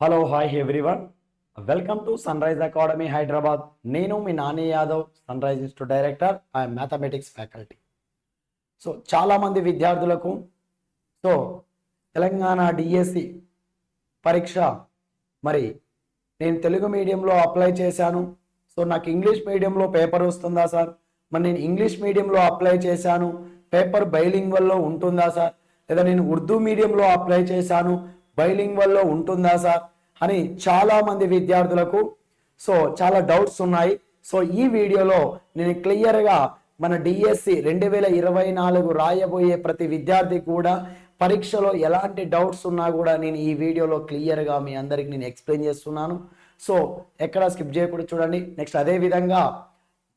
Hello hi everyone welcome to Sunrise academy Hyderabad నేను మీ Nani Yadav Sunrise institute director I'm mathematics faculty so చాలామంది విద్యార్థులకు so Telangana DSC పరీక్ష మరి నేను తెలుగు మీడియంలో అప్లై చేశాను. సో నాకు ఇంగ్లీష్ మీడియంలో పేపర్ వస్తుందా సార్ మరి నేను ఇంగ్లీష్ మీడియంలో అప్లై చేశాను. పేపర్ బైలింగ్వల్లో ఉంటుందా సార్ లేదా నేను ఉర్దూ మీడియంలో అప్లై చేశాను. బైలింగ్వల్లో ఉంటుందా సార్ అని చాలా మంది విద్యార్థులకు సో చాలా డౌట్స్ ఉన్నాయి. సో ఈ వీడియోలో నేను క్లియర్గా మన డిఎస్సి రెండు వేల ఇరవై నాలుగు రాయబోయే ప్రతి విద్యార్థి కూడా పరీక్షలో ఎలాంటి డౌట్స్ ఉన్నా కూడా నేను ఈ వీడియోలో క్లియర్గా మీ అందరికి నేను ఎక్స్ప్లెయిన్ చేస్తున్నాను. సో ఎక్కడ స్కిప్ చేయకూడదు చూడండి. నెక్స్ట్ అదే విధంగా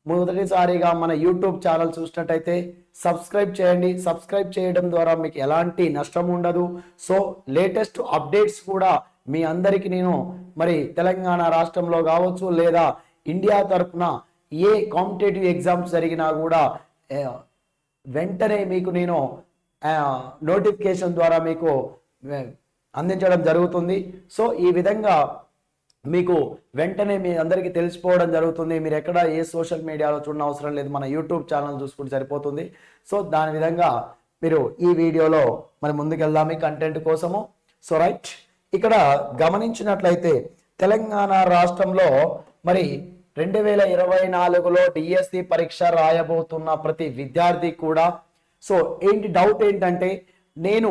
మొదటిసారిగా మన యూట్యూబ్ ఛానల్ చూసినట్టయితే సబ్స్క్రైబ్ చేయండి. సబ్స్క్రైబ్ చేయడం ద్వారా మీకు ఎలాంటి నష్టం ఉండదు. సో లేటెస్ట్ అప్డేట్స్ కూడా మీ అందరికీ నేను మరి తెలంగాణ రాష్ట్రంలో కావచ్చు లేదా ఇండియా తరఫున ఏ కాంపిటేటివ్ ఎగ్జామ్స్ జరిగినా కూడా వెంటనే మీకు నేను నోటిఫికేషన్ ద్వారా మీకు అందించడం జరుగుతుంది. సో ఈ విధంగా మీకు వెంటనే మీ అందరికీ తెలిసిపోవడం జరుగుతుంది. మీరు ఎక్కడ ఏ సోషల్ మీడియాలో చూడడం అవసరం లేదు. మన యూట్యూబ్ ఛానల్ చూసుకుంటే సరిపోతుంది. సో దాని విధంగా మీరు ఈ వీడియోలో మరి ముందుకెళ్దాం ఈ కంటెంట్ కోసము. So right. ఇక్కడ గమనించినట్లయితే తెలంగాణ రాష్ట్రంలో మరి రెండు వేల ఇరవై నాలుగులో డిఎస్సి పరీక్ష రాయబోతున్న ప్రతి విద్యార్థి కూడా సో ఏంటి డౌట్ ఏంటంటే నేను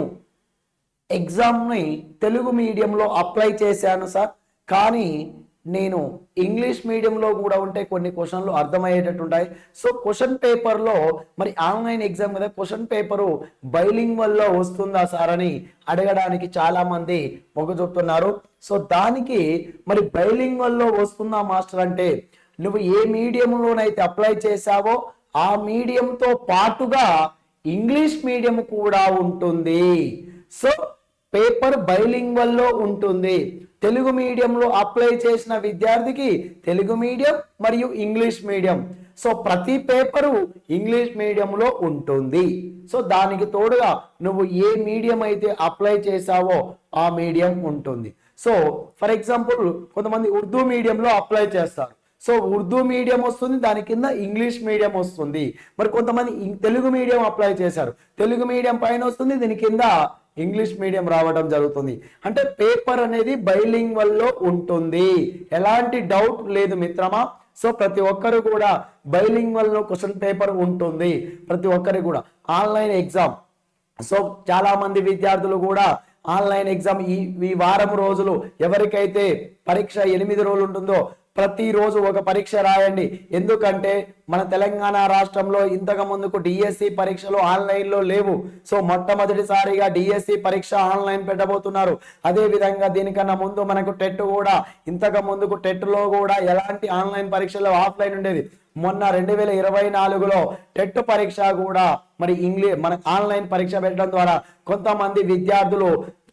ఎగ్జామ్ని తెలుగు మీడియంలో అప్లై చేశాను సార్. కానీ నేను ఇంగ్లీష్ మీడియంలో కూడా ఉంటే కొన్ని క్వశ్చన్లు అర్థమయ్యేటట్టు ఉంటాయి సో క్వశ్చన్ పేపర్లో మరి ఆన్లైన్ ఎగ్జామ్ కదా క్వశ్చన్ పేపరు బైలింగ్ వల్ల వస్తుందా సార్ అని అడగడానికి చాలామంది మొగ్గు చూపుతున్నారు సో దానికి మరి బైలింగ్ వల్ల వస్తుందా మాస్టర్ అంటే నువ్వు ఏ మీడియంలోనైతే అప్లై చేశావో ఆ మీడియంతో పాటుగా ఇంగ్లీష్ మీడియం కూడా ఉంటుంది. సో పేపర్ బైలింగ్ వల్ల ఉంటుంది. తెలుగు మీడియంలో అప్లై చేసిన విద్యార్థికి తెలుగు మీడియం మరియు ఇంగ్లీష్ మీడియం సో ప్రతి పేపరు ఇంగ్లీష్ మీడియంలో ఉంటుంది. సో దానికి తోడుగా నువ్వు ఏ మీడియం అయితే అప్లై చేసావో ఆ మీడియం ఉంటుంది. సో ఫర్ ఎగ్జాంపుల్ కొంతమంది ఉర్దూ మీడియంలో అప్లై చేస్తారు. సో ఉర్దూ మీడియం వస్తుంది దాని కింద ఇంగ్లీష్ మీడియం వస్తుంది. మరి కొంతమంది తెలుగు మీడియం అప్లై చేశారు. తెలుగు మీడియం పైన వస్తుంది దీని కింద ఇంగ్లీష్ మీడియం రావడం జరుగుతుంది. అంటే పేపర్ అనేది బైలింగ్ వల్ల ఉంటుంది. ఎలాంటి డౌట్ లేదు మిత్రమా? సో ప్రతి ఒక్కరు కూడా బైలింగ్ వల్ల క్వశ్చన్ పేపర్ ఉంటుంది. ప్రతి ఒక్కరికి కూడా. Online exam. సో చాలా మంది విద్యార్థులు కూడా ఆన్లైన్ ఎగ్జామ్ ఈ ఈ వారం రోజులు ఎవరికైతే పరీక్ష ఎనిమిది రోజులు ఉంటుందో ప్రతిరోజు ఒక పరీక్ష రాయండి. ఎందుకంటే మన తెలంగాణ రాష్ట్రంలో ఇంతకు ముందుకు డిఎస్సి పరీక్షలు ఆన్లైన్లో లేవు. సో మొట్టమొదటిసారిగా డిఎస్సి పరీక్ష ఆన్లైన్ పెట్టబోతున్నారు. అదే విధంగా దీనికన్నా ముందు మనకు టెట్ కూడా ఇంతకు ముందుకు టెట్లో కూడా ఎలాంటి ఆన్లైన్ పరీక్షలు ఆఫ్లైన్ ఉండేది మొన్న రెండు వేల ఇరవై నాలుగులో టెట్ పరీక్ష కూడా మరి ఇంగ్లీష్ మన ఆన్లైన్ పరీక్ష పెట్టడం ద్వారా కొంతమంది విద్యార్థులు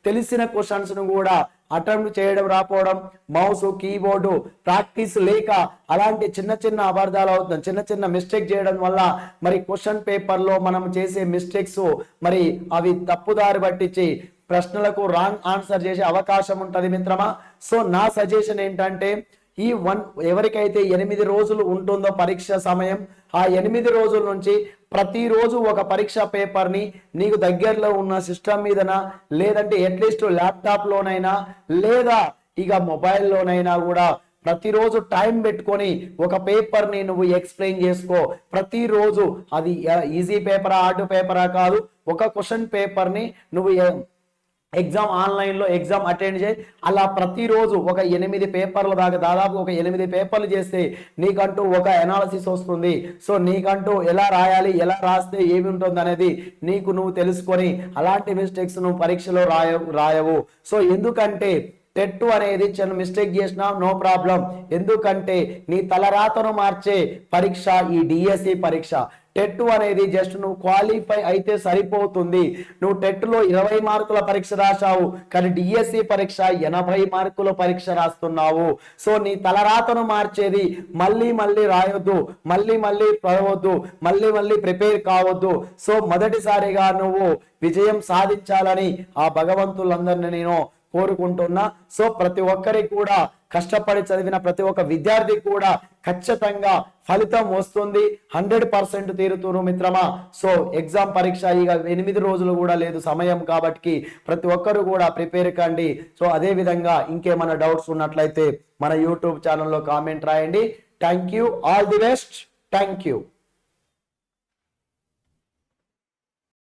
తెలిసిన క్వశ్చన్స్ను కూడా అటెంప్ట్ చేయడం రాపోవడం మౌస్ కీబోర్డు ప్రాక్టీస్ లేక అలాంటి చిన్న చిన్న అబద్ధాలు అవుతుంది చిన్న చిన్న మిస్టేక్ చేయడం వల్ల మరి క్వశ్చన్ పేపర్లో మనం చేసే మిస్టేక్స్ మరి అవి తప్పుదారి పట్టించి ప్రశ్నలకు రాంగ్ ఆన్సర్ చేసే అవకాశం ఉంటుంది మిత్రమా? సో నా సజెషన్ ఏంటంటే ఈ వన్ ఎవరికైతే ఎనిమిది రోజులు ఉంటుందో పరీక్ష సమయం ఆ ఎనిమిది రోజుల నుంచి ప్రతిరోజు ఒక పరీక్ష పేపర్ని నీకు దగ్గరలో ఉన్న సిస్టమ్ మీదనా లేదంటే అట్లీస్ట్ ల్యాప్టాప్లోనైనా లేదా ఇక మొబైల్లోనైనా కూడా ప్రతిరోజు టైం పెట్టుకొని ఒక పేపర్ని నువ్వు ఎక్స్ప్లెయిన్ చేసుకో. ప్రతిరోజు అది ఈజీ పేపరా ఆర్ట్ పేపరా కాదు ఒక క్వశ్చన్ పేపర్ని నువ్వు ఎగ్జామ్ ఆన్లైన్లో ఎగ్జామ్ అటెండ్ చేయి. అలా ప్రతిరోజు ఒక ఎనిమిది పేపర్ల దాకా దాదాపు ఒక ఎనిమిది పేపర్లు చేస్తే నీకంటూ ఒక ఎనాలసిస్ వస్తుంది. సో నీకంటూ ఎలా రాయాలి ఎలా రాస్తే ఏమి ఉంటుంది అనేది నీకు నువ్వు తెలుసుకొని అలాంటి మిస్టేక్స్ నువ్వు పరీక్షలో రాయ రాయవు. సో ఎందుకంటే టెట్ అనేది చిన్న మిస్టేక్ చేసినా నో ప్రాబ్లం ఎందుకంటే నీ తలరాతను మార్చే పరీక్ష ఈ డిఎస్సి పరీక్ష. టెట్ అనేది జస్ట్ నువ్వు క్వాలిఫై అయితే సరిపోతుంది. నువ్వు టెట్లో ఇరవై మార్కుల పరీక్ష రాశావు కానీ డిఎస్సి పరీక్ష ఎనభై మార్కుల పరీక్ష రాస్తున్నావు. సో నీ తలరాతను మార్చేది మళ్ళీ మళ్ళీ రాయొద్దు మళ్ళీ మళ్ళీ చదవద్దు మళ్ళీ మళ్ళీ ప్రిపేర్ కావద్దు. సో మొదటిసారిగా నువ్వు విజయం సాధించాలని ఆ భగవంతులందరినీ నేను కోరుకుంటున్నా. సో ప్రతి ఒక్కరికి కూడా కష్టపడి చదివిన ప్రతి ఒక్క విద్యార్థి కూడా ఖచ్చితంగా ఫలితం వస్తుంది. హండ్రెడ్ పర్సెంట్ తీరుతురు మిత్రమా. సో ఎగ్జామ్ పరీక్ష ఇక ఎనిమిది రోజులు కూడా లేదు సమయం కాబట్టి ప్రతి ఒక్కరు కూడా ప్రిపేర్ కండి. సో అదే విధంగా ఇంకేమైనా డౌట్స్ ఉన్నట్లయితే మన యూట్యూబ్ ఛానల్లో కామెంట్ రాయండి. Thank you. All the best. Thank you.